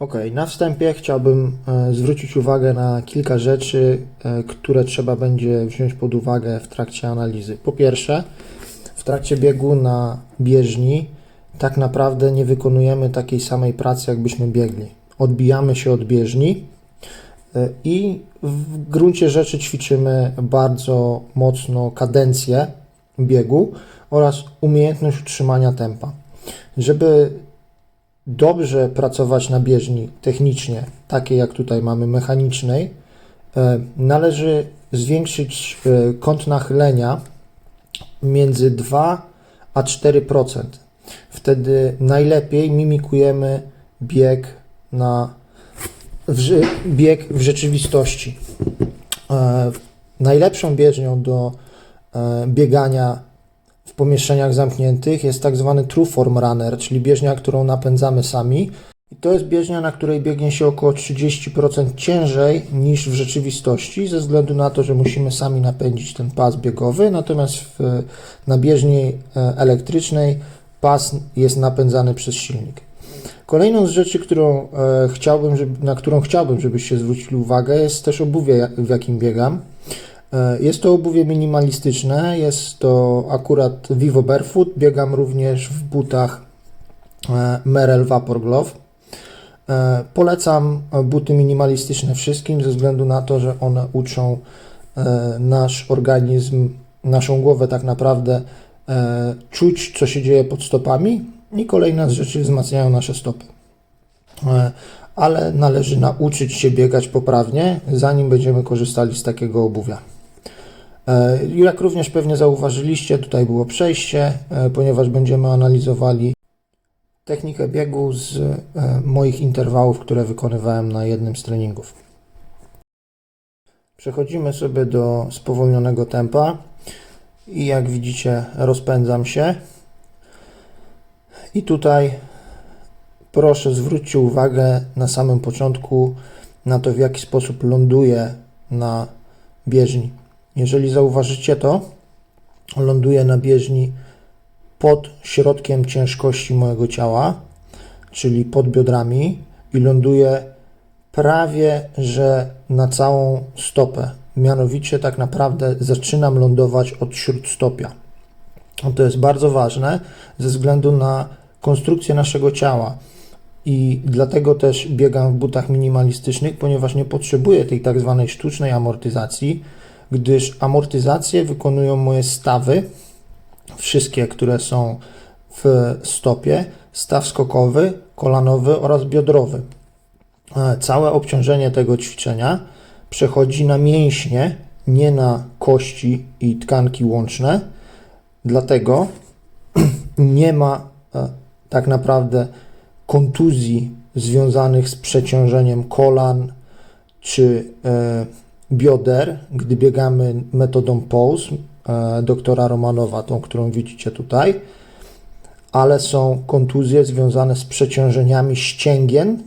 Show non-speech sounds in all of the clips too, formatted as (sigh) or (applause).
Ok, na wstępie chciałbym e, zwrócić uwagę na kilka rzeczy, e, które trzeba będzie wziąć pod uwagę w trakcie analizy. Po pierwsze, w trakcie biegu na bieżni tak naprawdę nie wykonujemy takiej samej pracy, jakbyśmy biegli. Odbijamy się od bieżni e, i w gruncie rzeczy ćwiczymy bardzo mocno kadencję biegu oraz umiejętność utrzymania tempa. Żeby dobrze pracować na bieżni technicznie, takiej jak tutaj mamy mechanicznej, e, należy zwiększyć e, kąt nachylenia między 2 a 4%. Wtedy najlepiej mimikujemy bieg na w, bieg w rzeczywistości. E, najlepszą bieżnią do biegania pomieszczeniach zamkniętych jest tak zwany true form runner, czyli bieżnia, którą napędzamy sami. I to jest bieżnia, na której biegnie się około 30% ciężej niż w rzeczywistości, ze względu na to, że musimy sami napędzić ten pas biegowy, natomiast w, na bieżni e, elektrycznej pas jest napędzany przez silnik. Kolejną z rzeczy, którą, e, chciałbym, żeby, na którą chciałbym, żebyście zwrócili uwagę, jest też obuwie, w jakim biegam. E, Jest to obuwie minimalistyczne, jest to akurat Vivo Barefoot. Biegam również w butach e, Merrell Vapor Glove. E, Polecam buty minimalistyczne wszystkim ze względu na to, że one uczą nasz organizm, naszą głowę tak naprawdę czuć, co się dzieje pod stopami i kolejna z rzeczy wzmacniają nasze stopy. Ale należy nauczyć się biegać poprawnie, zanim będziemy korzystali z takiego obuwia. E, Jak również pewnie zauważyliście, tutaj było przejście, e, ponieważ będziemy analizowali technikę biegu z e, moich interwałów, które wykonywałem na jednym z treningów. Przechodzimy sobie do spowolnionego tempa i jak widzicie rozpędzam się. I tutaj proszę zwróćcie uwagę na samym początku na to, w jaki sposób ląduję na bieżni. Jeżeli zauważycie to, ląduję na bieżni pod środkiem ciężkości mojego ciała, czyli pod biodrami i ląduję prawie że na całą stopę. Mianowicie tak naprawdę zaczynam lądować od śródstopia. To jest bardzo ważne ze względu na konstrukcję naszego ciała. I dlatego też biegam w butach minimalistycznych, ponieważ nie potrzebuję tej tak zwanej sztucznej amortyzacji, gdyż amortyzację wykonują moje stawy, wszystkie, które są w stopie, staw skokowy, kolanowy oraz biodrowy. E, Całe obciążenie tego ćwiczenia przechodzi na mięśnie, nie na kości i tkanki łączne. Dlatego (clears throat) nie ma e, tak naprawdę kontuzji związanych z przeciążeniem kolan czy e, bioder, gdy biegamy metodą pose e, doktora Romanowa, tą, którą widzicie tutaj, ale są kontuzje związane z przeciążeniami ścięgien,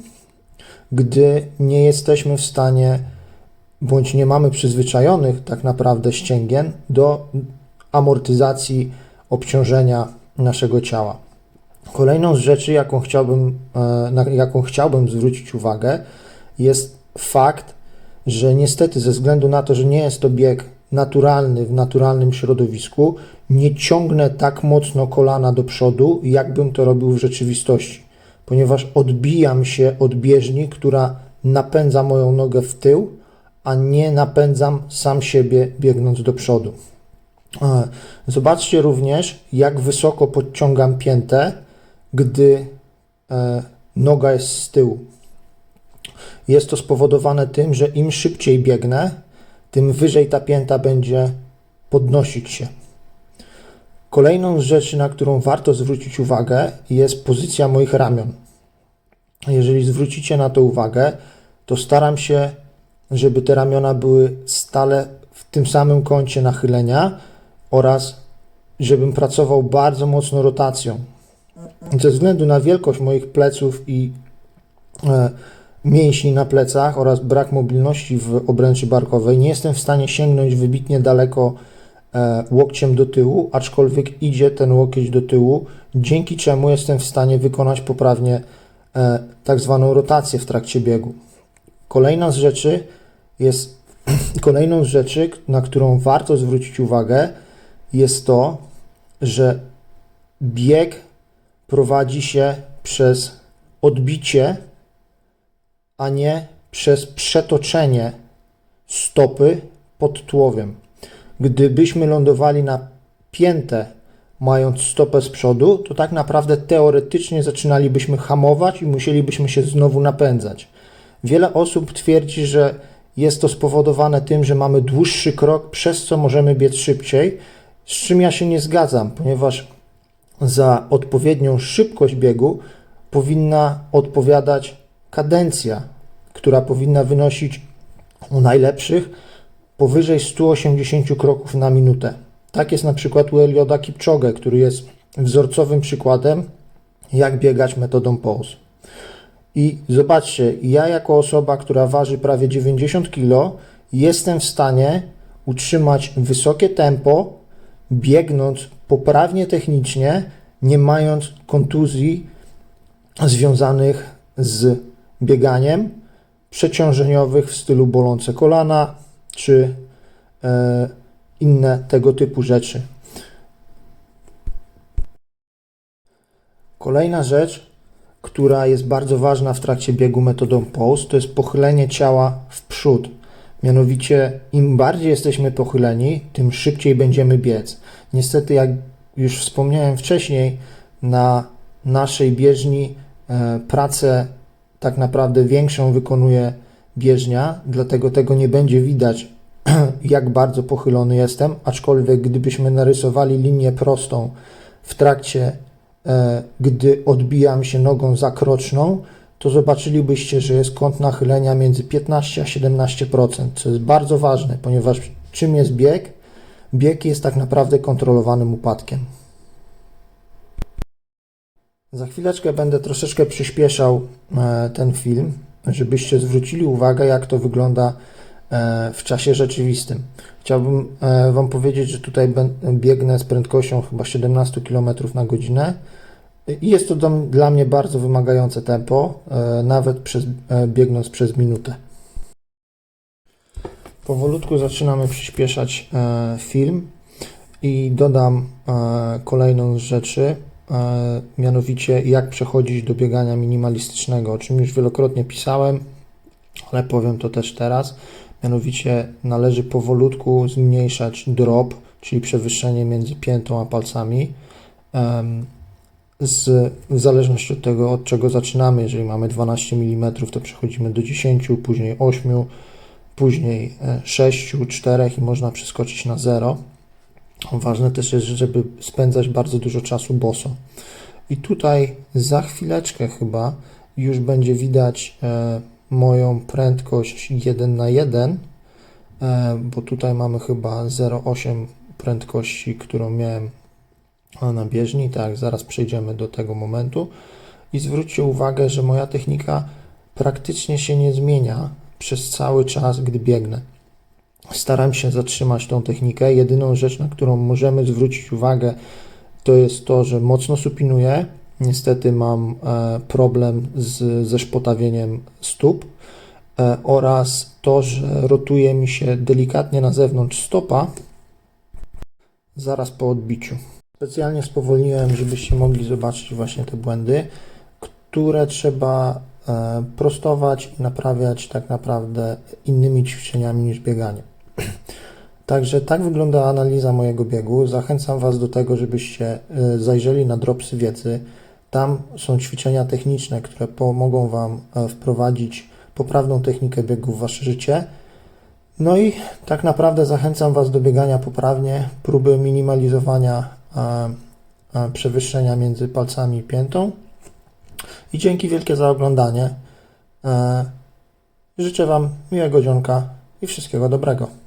gdy nie jesteśmy w stanie bądź nie mamy przyzwyczajonych tak naprawdę ścięgien do amortyzacji obciążenia naszego ciała. Kolejną z rzeczy, jaką chciałbym, e, na jaką chciałbym zwrócić uwagę, jest fakt, że niestety ze względu na to, że nie jest to bieg naturalny w naturalnym środowisku, nie ciągnę tak mocno kolana do przodu, jakbym to robił w rzeczywistości, ponieważ odbijam się od bieżni, która napędza moją nogę w tył, a nie napędzam sam siebie biegnąc do przodu. E, Zobaczcie również, jak wysoko podciągam piętę, gdy e, noga jest z tyłu. Jest to spowodowane tym, że im szybciej biegnę, tym wyżej ta pięta będzie podnosić się. Kolejną z rzeczy, na którą warto zwrócić uwagę, jest pozycja moich ramion. Jeżeli zwrócicie na to uwagę, to staram się, żeby te ramiona były stale w tym samym kącie nachylenia oraz żebym pracował bardzo mocno rotacją. Ze względu na wielkość moich pleców i e, mięśni na plecach oraz brak mobilności w obręczy barkowej, nie jestem w stanie sięgnąć wybitnie daleko e, łokciem do tyłu, aczkolwiek idzie ten łokieć do tyłu, dzięki czemu jestem w stanie wykonać poprawnie e, tak zwaną rotację w trakcie biegu. Kolejna z rzeczy jest, (clears throat) kolejną z rzeczy, na którą warto zwrócić uwagę, jest to, że bieg prowadzi się przez odbicie, a nie przez przetoczenie stopy pod tułowiem. Gdybyśmy lądowali na piętę, mając stopę z przodu, to tak naprawdę teoretycznie zaczynalibyśmy hamować i musielibyśmy się znowu napędzać. Wiele osób twierdzi, że jest to spowodowane tym, że mamy dłuższy krok, przez co możemy biec szybciej, z czym ja się nie zgadzam, ponieważ za odpowiednią szybkość biegu powinna odpowiadać kadencja, która powinna wynosić u najlepszych powyżej 180 kroków na minutę. Tak jest na przykład u Elioda Kipchoge, który jest wzorcowym przykładem, jak biegać metodą pause. I zobaczcie, ja jako osoba, która waży prawie 90 kg, jestem w stanie utrzymać wysokie tempo, biegnąc poprawnie technicznie, nie mając kontuzji związanych z bieganiem przeciążeniowych w stylu bolące kolana czy e, inne tego typu rzeczy. Kolejna rzecz, która jest bardzo ważna w trakcie biegu metodą pause, to jest pochylenie ciała w przód. Mianowicie, im bardziej jesteśmy pochyleni, tym szybciej będziemy biec. Niestety, jak już wspomniałem wcześniej, na naszej bieżni e, pracę tak naprawdę większą wykonuje bieżnia, dlatego tego nie będzie widać, (clears throat) jak bardzo pochylony jestem, aczkolwiek gdybyśmy narysowali linię prostą w trakcie, e, gdy odbijam się nogą zakroczną, to zobaczylibyście, że jest kąt nachylenia między 15 a 17%, co jest bardzo ważne, ponieważ czym jest bieg? Bieg jest tak naprawdę kontrolowanym upadkiem. Za chwileczkę będę troszeczkę przyspieszał e, ten film, żebyście zwrócili uwagę, jak to wygląda e, w czasie rzeczywistym. Chciałbym e, Wam powiedzieć, że tutaj biegnę z prędkością chyba 17 km na godzinę i jest to dla mnie bardzo wymagające tempo, nawet przez, biegnąc przez minutę. Powolutku zaczynamy przyspieszać film i dodam kolejną z rzeczy, mianowicie jak przechodzić do biegania minimalistycznego, o czym już wielokrotnie pisałem, ale powiem to też teraz. Mianowicie należy powolutku zmniejszać drop, czyli przewyższenie między piętą a palcami. Z, w zależności od tego, od czego zaczynamy, jeżeli mamy 12 mm, to przechodzimy do 10, później 8, później 6, e, 4 i można przeskoczyć na 0. Ważne też jest, żeby spędzać bardzo dużo czasu boso. I tutaj za chwileczkę chyba już będzie widać e, moją prędkość 1 na 1, e, bo tutaj mamy chyba 0,8 prędkości, którą miałem na bieżni. Tak, zaraz przejdziemy do tego momentu. I zwróćcie uwagę, że moja technika praktycznie się nie zmienia przez cały czas, gdy biegnę. Staram się zatrzymać tą technikę. Jedyną rzecz, na którą możemy zwrócić uwagę, to jest to, że mocno supinuję. Niestety mam e, problem z, ze szpotawieniem stóp e, oraz to, że rotuje mi się delikatnie na zewnątrz stopa zaraz po odbiciu. Specjalnie spowolniłem, żebyście mogli zobaczyć właśnie te błędy, które trzeba e, prostować i naprawiać tak naprawdę innymi ćwiczeniami niż bieganie. (clears throat) Także tak wygląda analiza mojego biegu. Zachęcam Was do tego, żebyście e, zajrzeli na Dropsy Wiedzy. Tam są ćwiczenia techniczne, które pomogą Wam e, wprowadzić poprawną technikę biegu w Wasze życie. No i tak naprawdę zachęcam Was do biegania poprawnie, próby minimalizowania e, przewyższenia między palcami i piętą. I dzięki wielkie za oglądanie. Życzę Wam miłego dzionka i wszystkiego dobrego.